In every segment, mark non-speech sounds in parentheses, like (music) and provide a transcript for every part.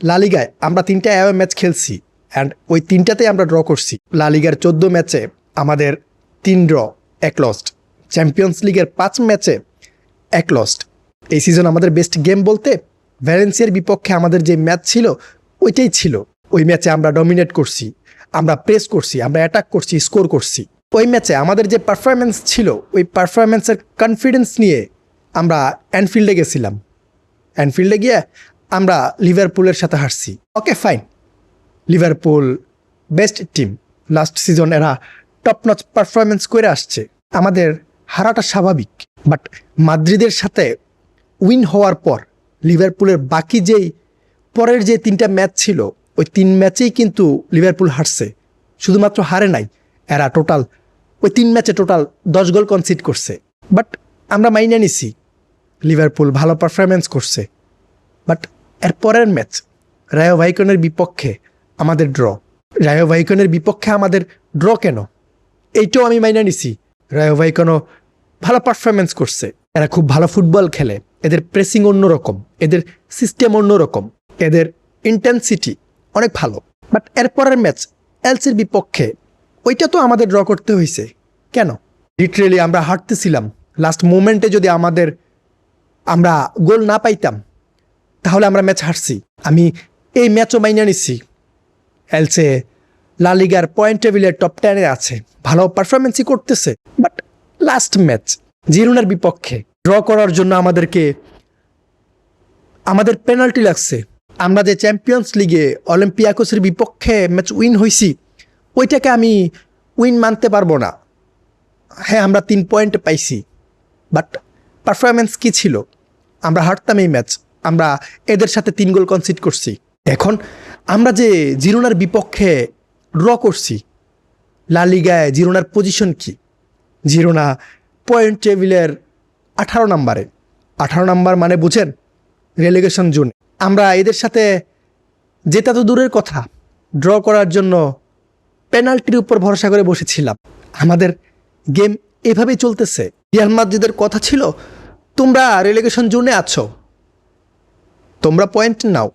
লালিগায় আমরা তিনটা away match খেলছি অ্যান্ড ওই তিনটাতেই আমরা ড্র করছি। লালিগার চোদ্দ ম্যাচে আমাদের তিন ড্র এক লস্ট চ্যাম্পিয়ন্স লিগের পাঁচ ম্যাচে এক লস্ট এই সিজন আমাদের বেস্ট গেম বলতে ভ্যালেন্সিয়ার বিপক্ষে আমাদের যে ম্যাচ ছিল, ওইটাই ছিল। ওই ম্যাচে আমরা ডমিনেট করছি, আমরা প্রেস করছি, আমরা অ্যাটাক করছি স্কোর করছি। ওই ম্যাচে আমাদের যে পারফরমেন্স ছিল, ওই পারফরমেন্সের কনফিডেন্স নিয়ে আমরা অ্যানফিল্ডে গেছিলাম। অ্যানফিল্ডে গিয়ে আমরা লিভারপুলের সাথে হারছি। Okay fine Liverpool best team last season এরা টপ নচ পারফরমেন্স করে আসছে। আমাদের হারাটা স্বাভাবিক। বাট মাদ্রিদের সাথে উইন হওয়ার পর লিভারপুলের বাকি যেই পরের যে তিনটা ম্যাচ ছিল, ওই তিন ম্যাচেই কিন্তু লিভারপুল হারছে। শুধুমাত্র হারে নাই, এরা টোটাল ওই তিন ম্যাচে টোটাল দশ গোল কনসিড করছে। বাট আমরা মাইনে নিছি। লিভারপুল ভালো পারফরমেন্স করছে। বাট এর পরের ম্যাচ রায়ো ভাইকনের বিপক্ষে আমাদের ড্র। রায়ো ভাইকনের বিপক্ষে আমাদের ড্র কেন? এইটাও আমি মাইনে নিছি। রায়ো ভাইকনও ভালো পারফরমেন্স করছে। এরা খুব ভালো ফুটবল খেলে। এদের প্রেসিং অন্যরকম। এদের সিস্টেম অন্যরকম। এদের ইন্টেন্সিটি অনেক ভালো। বাট এরপরের ম্যাচ এলসির বিপক্ষে, ওইটা তো আমাদের ড্র করতে হয়েছে কেন? লিটারেলি আমরা হাঁটতেছিলাম লাস্ট মোমেন্টে যদি আমাদের, আমরা গোল না পাইতাম তাহলে আমরা ম্যাচ হারছি। আমি এই ম্যাচও মাইনে নিচ্ছি এলসে লালিগার পয়েন্ট টেবিলের টপ টেনে আছে। ভালো পারফরমেন্সই করতেছে বাট লাস্ট ম্যাচ জিরুনের বিপক্ষে ড্র করার জন্য আমাদেরকে, আমাদের পেনাল্টি লাগছে। আমরা যে চ্যাম্পিয়ন্স লিগে অলিম্পিয়াকোসের বিপক্ষে ম্যাচ উইন হয়েছি ওইটাকে আমি উইন মানতে পারব না। হ্যাঁ আমরা তিন পয়েন্ট পাইছি বাট পারফরমেন্স কি ছিল? আমরা হারতাম এই ম্যাচ আমরা এদের সাথে তিন গোল কনসিড করছি। এখন আমরা যে জিরোনার বিপক্ষে ড্র করছি লালিগায় জিরোনার পজিশন কি? জিরোনা পয়েন্ট টেবিলের আঠারো নাম্বারে। আঠারো নাম্বার মানে বুঝেন রেলিগেশন জোন আমরা এদের সাথে যেটা তো দূরের কথা ড্র করার জন্য পেনাল্টির উপর ভরসা করে বসেছিলাম। আমাদের গেম এভাবেই চলতেছে। রিয়াল মাদ্রিদের কথা ছিল, তোমরা রেলিগেশন জোনে আছো। তোমরা পয়েন্ট নাও,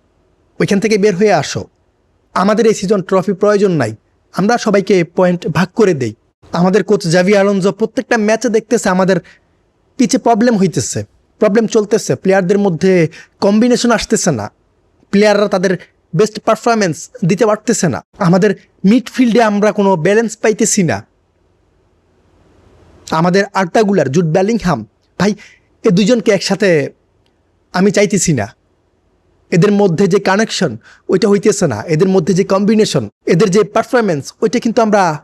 ওইখান থেকে বের হয়ে আসো। আমাদের এই সিজন ট্রফি প্রয়োজন নাই, আমরা সবাইকে পয়েন্ট ভাগ করে দেই। আমাদের কোচ জাভি আলonso প্রত্যেকটা ম্যাচে দেখতেছে আমাদের পিছে প্রবলেম হইতেছে প্রবলেম চলতেছে প্লেয়ারদের মধ্যে কম্বিনেশন আসতেছে না। প্লেয়াররা তাদের বেস্ট পারফরমেন্স দিতে পারতেছে না। আমাদের মিডফিল্ডে আমরা কোনো ব্যালেন্স পাইতেছি না। আমাদের আর্টাগুলার জুট ব্যালিংহাম ভাই, এ দুজনকে একসাথে আমি চাইতেছি না। এদের মধ্যে যে কানেকশন ওইটা হইতেছে না। এদের মধ্যে যে কম্বিনেশন এদের যে পারফরমেন্স ওইটা কিন্তু আমরা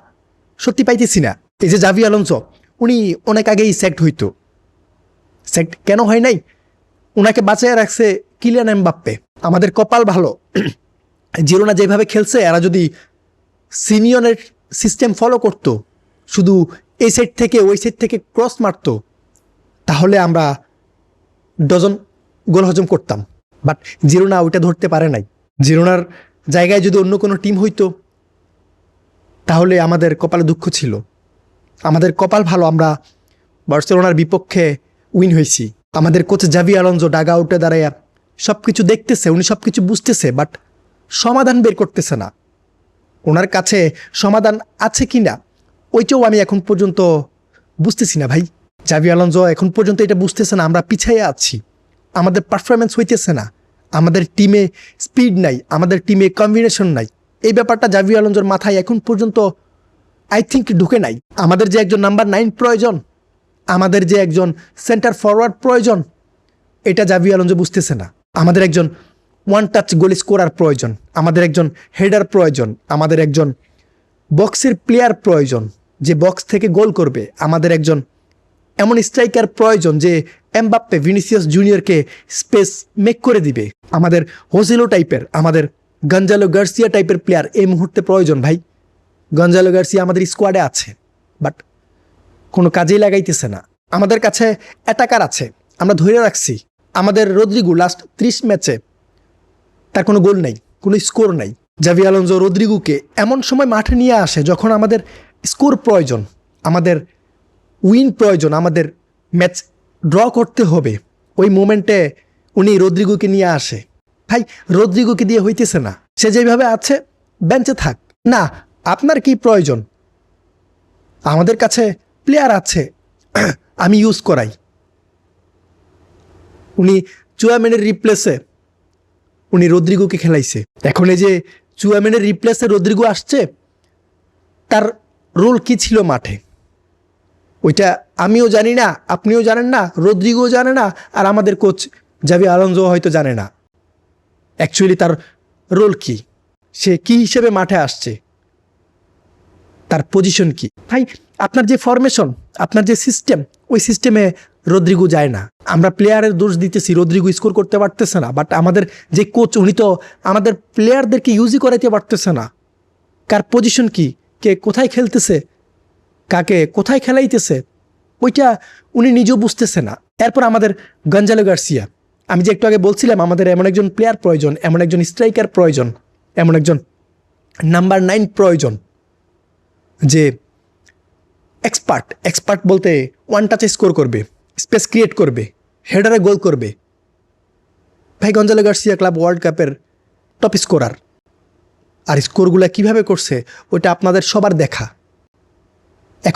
সত্যি পাইতেছি না। এই যে জাভি আলonso উনি অনেক আগেই সেক্ট হইতো। সেক্ট কেন হয় নাই? ওনাকে বাঁচিয়ে রাখছে কিলিয়ান এমবাপ্পে। আমাদের কপাল ভালো। (clears throat) জিরোনা যেভাবে খেলছে, এরা যদি সিনিয়নের সিস্টেম ফলো করত, শুধু এই সাইড থেকে, ওই সাইড থেকে ক্রস মারতো, তাহলে আমরা ডজন গোল হজম করতাম। বাট জিরোনা ওইটা ধরতে পারে নাই। জিরোনার জায়গায় যদি অন্য কোনো টিম হইতো, তাহলে আমাদের কপালে দুঃখ ছিল। আমাদের কপাল ভালো, আমরা বার্সেলোনার বিপক্ষে উইন হয়েছি। আমাদের কোচ জাভি আলonso ডাগা আউটে দাঁড়াইয়া সব কিছু দেখতেছে, উনি সব কিছু বুঝতেছে, বাট সমাধান বের করতেছে না। ওনার কাছে সমাধান আছে কি না, ওইটাও আমি এখন পর্যন্ত বুঝতেছি না ভাই। জাভি আলonso এখন পর্যন্ত এটা বুঝতেছে না, আমরা পিছাইয়া আছি। আমাদের পারফরমেন্স হইতেছে না। আমাদের টিমে স্পিড নাই, আমাদের টিমে কম্বিনেশন নাই। এই ব্যাপারটা জাভি আলonsoর মাথায় এখন পর্যন্ত আই থিঙ্ক ঢুকে নাই। আমাদের যে একজন নাম্বার নাইন প্রয়োজন, আমাদের যে একজন সেন্টার ফরওয়ার্ড প্রয়োজন, এটা জাভি আলonso বুঝতেছে না। আমাদের একজন ওয়ান টাচ গোল স্কোরার প্রয়োজন, আমাদের একজন হেডার প্রয়োজন, আমাদের একজন বক্সের প্লেয়ার প্রয়োজন, যে বক্স থেকে গোল করবে। আমাদের একজন এমন স্ট্রাইকার প্রয়োজন যে এমবাপ্পে ভিনিসিয়াস জুনিয়রকে স্পেস মেক করে দিবে। আমাদের হোসেলো টাইপের, আমাদের গঞ্জালো গার্সিয়া টাইপের প্লেয়ার এই মুহূর্তে প্রয়োজন ভাই। গঞ্জালো গার্সিয়া আমাদের স্কোয়াডে আছে বাট কোনো কাজেই লাগাইতেছে না। আমাদের কাছে অ্যাটাকার আছে, আমরা ধরে রাখছি। আমাদের রদ্রিগু লাস্ট ত্রিশ ম্যাচে তার কোনো গোল নাই, কোনো স্কোর নাই। জাভি আলonso রদ্রিগুকে এমন সময় মাঠে নিয়ে আসে যখন আমাদের স্কোর প্রয়োজন, আমাদের উইন প্রয়োজন, আমাদের ম্যাচ ড্র করতে হবে। ওই মোমেন্টে উনি রদ্রিগুকে নিয়ে আসে। ভাই, রদ্রিগোকে দিয়ে হইতেছে না। সে যেভাবে আছে, বেঞ্চে থাক। না, আপনার কি প্রয়োজন? আমাদের কাছে প্লেয়ার আছে, (clears throat) আমি ইউজ করাই। উনি চুয়ামেনের রিপ্লেসে উনি রদ্রিগোকে খেলাইছে। এখন এই যে চুয়ামেনের রিপ্লেসে রদ্রিগো আসছে, তার রোল কি ছিল মাঠে? ওইটা আমিও জানি না, আপনিও জানেন না রদ্রিগো জানে না, আর আমাদের কোচ জাভি আলonso হয়তো জানে না। অ্যাকচুয়ালি তার রোল কি? সে কি হিসেবে মাঠে আসছে? তার পজিশন কি? ভাই, আপনার যে ফরমেশন আপনার যে সিস্টেম ওই সিস্টেমে রদ্রিগো যায় না। আমরা প্লেয়ারের দোষ দিতেছি, রদ্রিগো স্কোর করতে পারতেছে না বাট আমাদের যে কোচ উনি তো আমাদের প্লেয়ারদেরকে ইউজই করাইতে পারতেছে না। কার পজিশন কি? কে কোথায় খেলতেছে? কাকে কোথায় খেলাইতেছে, ওইটা উনি নিজেও বুঝতেছে না। এরপর আমাদের গঞ্জালো গার্সিয়া, আমি যে একটু আগে বলছিলাম, আমাদের এমন একজন প্লেয়ার প্রয়োজন, এমন একজন স্ট্রাইকার প্রয়োজন, এমন একজন নাম্বার নাইন প্রয়োজন, যে এক্সপার্ট এক্সপার্ট বলতে ওয়ান টাচে স্কোর করবে স্পেস ক্রিয়েট করবে হেডারে গোল করবে। ভাই, গঞ্জালো গার্সিয়া ক্লাব ওয়ার্ল্ড কাপের টপ স্কোরার আর স্কোরগুলো কীভাবে করছে ওটা আপনাদের সবার দেখা।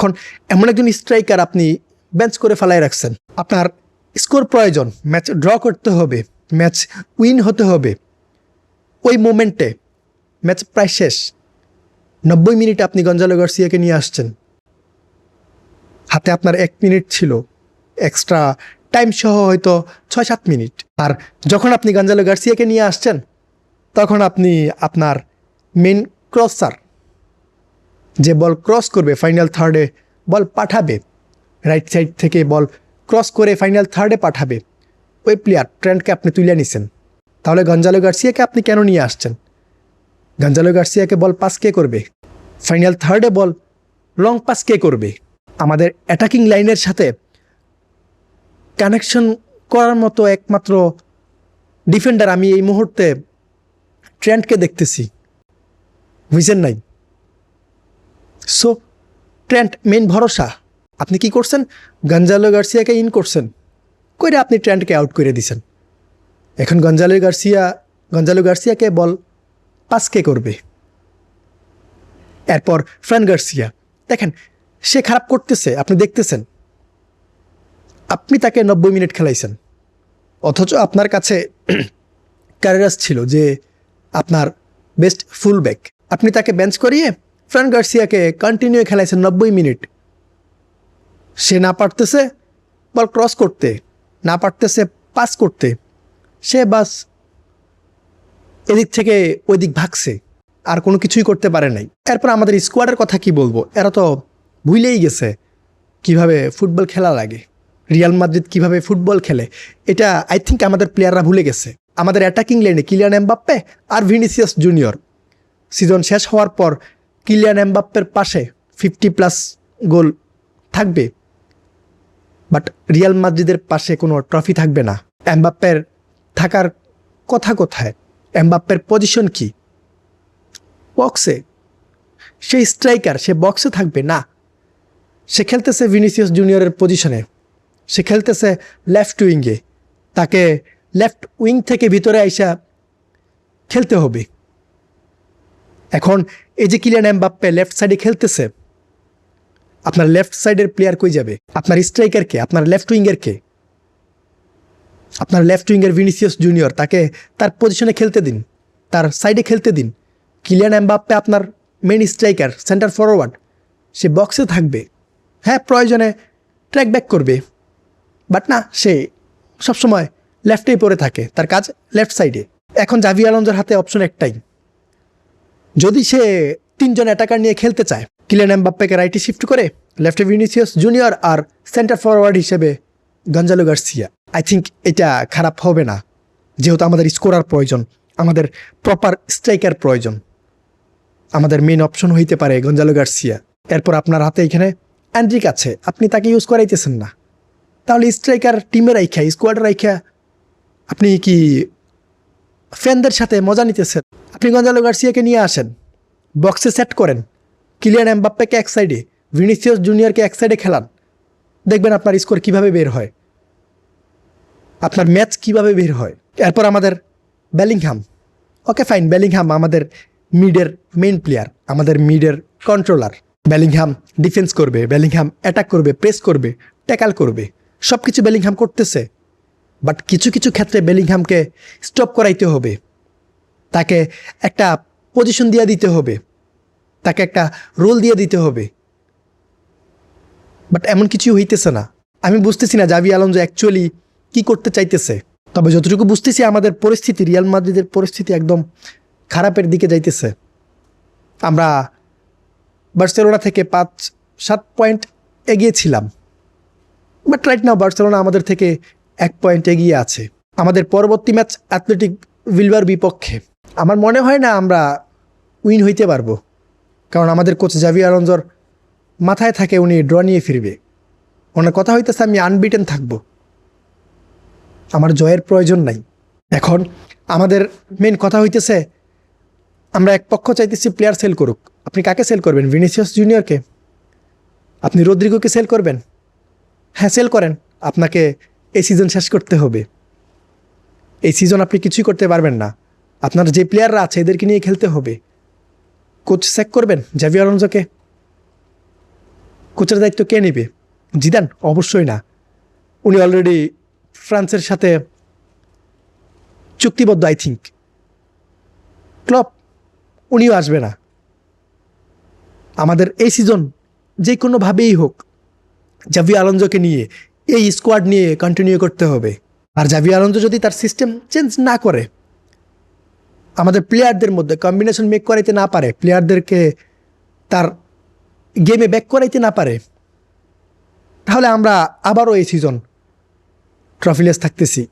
এখন এমন একজন স্ট্রাইকার আপনি বেঞ্চ করে ফেলায় রাখছেন, আপনার স্কোর প্রয়োজন ম্যাচ ড্র করতে হবে ম্যাচ উইন হতে হবে, ওই মোমেন্টে ম্যাচ প্রায় শেষ, নব্বই মিনিট আপনি গঞ্জালো গার্সিয়াকে নিয়ে আসছেন। হাতে আপনার এক মিনিট ছিল এক্সট্রা টাইম সহ হয়তো ছয় সাত মিনিট আর যখন আপনি গঞ্জালো গার্সিয়াকে নিয়ে আসছেন, তখন আপনি আপনার মেন ক্রসার যে বল ক্রস করবে ফাইনাল থার্ডে, বল পাঠাবে। রাইট সাইড থেকে বল ক্রস করে ফাইনাল থার্ডে পাঠাবে। ওই প্লেয়ার ট্রেন্ডকে আপনি তুলে নিছেন। তাহলে গঞ্জালো গার্সিয়াকে আপনি কেন নিয়ে আসছেন? গঞ্জালো গার্সিয়াকে বল পাস কে করবে? ফাইনাল থার্ডে বল লং পাস কে করবে? আমাদের অ্যাটাকিং লাইনের সাথে কানেকশন করার মতো একমাত্র ডিফেন্ডার আমি এই মুহূর্তে ট্রেন্ডকে দেখতেছি। বুঝছেন নাই? সো ট্রেন্ট মেন ভরসা। আপনি কি করছেন? গঞ্জালো গার্সিয়াকে ইন করছেন। কইরা আপনি ট্রেন্টকে আউট করে দিছেন। এখন গঞ্জালো গার্সিয়া গঞ্জালো গার্সিয়াকে বল পাস কে করবে। এরপর ফ্রান গার্সিয়া দেখেন, সে খারাপ করতেছে, আপনি দেখতেছেন। আপনি তাকে নব্বই মিনিট খেলাইছেন। অথচ আপনার কাছে (clears throat) ক্যারিয়াস ছিল যে আপনার বেস্ট ফুল ব্যাক আপনি তাকে বেঞ্চ করিয়ে ফ্রান গার্সিয়াকে কন্টিনিউ খেলাইছে নব্বই মিনিট। সে না পারতেছে বল ক্রস করতে, না পারতেছে পাস করতে। সে বাস এদিক থেকে ওই দিক ভাগছে, আর কোনো কিছুই করতে পারে নাই। এরপর আমাদের স্কোয়াডের কথা কি বলব? এরা তো ভুলেই গেছে কীভাবে ফুটবল খেলা লাগে। রিয়াল মাদ্রিদ কীভাবে ফুটবল খেলে? এটা আই থিঙ্ক আমাদের প্লেয়াররা ভুলে গেছে। আমাদের অ্যাটাকিং লেনে কিলিয়ান এমবাপ্পে আর ভিনিসিয়াস জুনিয়র সিজন শেষ হওয়ার পর কিলিয়ান এমবাপ্পের পাশে ফিফটি প্লাস গোল থাকবে। বাট রিয়াল মাদ্রিদের পাশে কোনো ট্রফি থাকবে না। এমবাপ্পের থাকার কথা কোথায়? এমবাপ্পের পজিশন কি? বক্সে সে স্ট্রাইকার সে বক্সে থাকবে না। সে খেলতেছে ভিনিসিয়াস জুনিয়রের পজিশনে সে খেলতেছে লেফট উইংয়ে তাকে লেফট উইং থেকে ভিতরে আইসা খেলতে হবে। এখন এই যে কিলিয়ান এমবাপ্পে লেফট সাইডে খেলতেছে, আপনার লেফট সাইডের প্লেয়ার কই যাবে? আপনার স্ট্রাইকারকে আপনার লেফট উইঙ্গের কে? আপনার লেফট উইঙ্গের ভিনিসিয়াস জুনিয়র তাকে তার পজিশনে খেলতে দিন, তার সাইডে খেলতে দিন। কিলিয়ান এমবাপ্পে আপনার মেন স্ট্রাইকার সেন্টার ফরওয়ার্ড সে বক্সে থাকবে। হ্যাঁ প্রয়োজনে ট্র্যাক ব্যাক করবে বাট না, সে সবসময় লেফটেই পড়ে থাকে, তার কাজ লেফট সাইডে এখন জাভি আলন্সোর হাতে অপশন একটাই। যদি সে তিনজন অ্যাটাকার নিয়ে খেলতে চায় কিলেন এমবাপ্পেকে রাইটে শিফট করে লেফটে ভিনিসিয়াস জুনিয়র আর সেন্টার ফরওয়ার্ড হিসেবে গঞ্জালো গার্সিয়া আই থিঙ্ক এটা খারাপ হবে না, যেহেতু আমাদের স্কোরার প্রয়োজন, আমাদের প্রপার স্ট্রাইকার প্রয়োজন। আমাদের মেন অপশন হইতে পারে গঞ্জালো গার্সিয়া এরপর আপনার হাতে এখানে অ্যান্ড্রিক আছে, আপনি তাকে ইউজ করাইতেছেন না। তাহলে স্ট্রাইকার টিমে রাইখা স্কোয়াড রাইখা, আপনি কি ফ্যানদের সাথে মজা নিতেছেন? আপনি গঞ্জালো গার্সিয়াকে নিয়ে আসেন বক্সে সেট করেন, কিলিয়ান এমবাপ্পেকে এক সাইডে ভিনিসিয়াস জুনিয়রকে এক সাইডে খেলান, দেখবেন আপনার স্কোর কীভাবে বের হয়, আপনার ম্যাচ কীভাবে বের হয়। এরপর আমাদের বেলিংহাম ওকে ফাইন বেলিংহাম আমাদের মিডের মেইন প্লেয়ার আমাদের মিডের কন্ট্রোলার বেলিংহাম ডিফেন্স করবে বেলিংহাম অ্যাটাক করবে প্রেস করবে ট্যাকাল করবে সব কিছু বেলিংহাম করতেছে বাট কিছু কিছু ক্ষেত্রে বেলিংহামকে স্টপ করাইতে হবে। তাকে একটা পজিশন দিয়ে দিতে হবে। তাকে একটা রোল দিয়ে দিতে হবে। বাট এমন কিছু হইতেছে না। আমি বুঝতেছি না জাভি আলonso অ্যাকচুয়ালি কি করতে চাইতেছে। তবে যতটুকু বুঝতেছি, আমাদের পরিস্থিতি, রিয়াল মাদ্রিদের পরিস্থিতি একদম খারাপের দিকে যাইতেছে। আমরা বার্সেলোনা থেকে পাঁচ, সাত পয়েন্ট এগিয়েছিলাম। বাট রাইট নাও বার্সেলোনা আমাদের থেকে এক পয়েন্ট এগিয়ে আছে। আমাদের পরবর্তী ম্যাচ অ্যাথলেটিক উইলবার বিপক্ষে। আমার মনে হয় না আমরা উইন হইতে পারব। কারণ আমাদের কোচ জাভি আলonsoর মাথায় থাকে উনি ড্র নিয়ে ফিরবে। ওনার কথা হইতেছে আমি আনবিটেন থাকব। আমার জয়ের প্রয়োজন নাই। এখন আমাদের মেন কথা হইতেছে, আমরা এক পক্ষ চাইতেছি প্লেয়ার সেল করুক। আপনি কাকে সেল করবেন ভিনিসিয়াস জুনিয়রকে আপনি রদ্রিগোকে সেল করবেন? হ্যাঁ সেল করেন। আপনাকে এই সিজন শেষ করতে হবে। এই সিজন আপনি কিছুই করতে পারবেন না। আপনার যে প্লেয়াররা আছে, এদেরকে নিয়ে খেলতে হবে। কোচ স্যাক করবেন জাভি আলonsoকে কোচের দায়িত্ব কে নেবে? জিদান? অবশ্যই না। উনি অলরেডি ফ্রান্সের সাথে চুক্তিবদ্ধ আই থিঙ্ক ক্লব উনিও আসবে না। আমাদের এই সিজন যে কোনোভাবেই হোক জাভি আলonsoকে নিয়ে, এই স্কোয়াড নিয়ে কন্টিনিউ করতে হবে। আর জাভি আলonso যদি তার সিস্টেম চেঞ্জ না করে আমাদের প্লেয়ারদের মধ্যে কম্বিনেশন মেক করাইতে না পারে প্লেয়ারদেরকে তার গেমে ব্যাক করাইতে না পারে, তাহলে আমরা আবারও এই সিজন ট্রফিলেস থাকতেছি।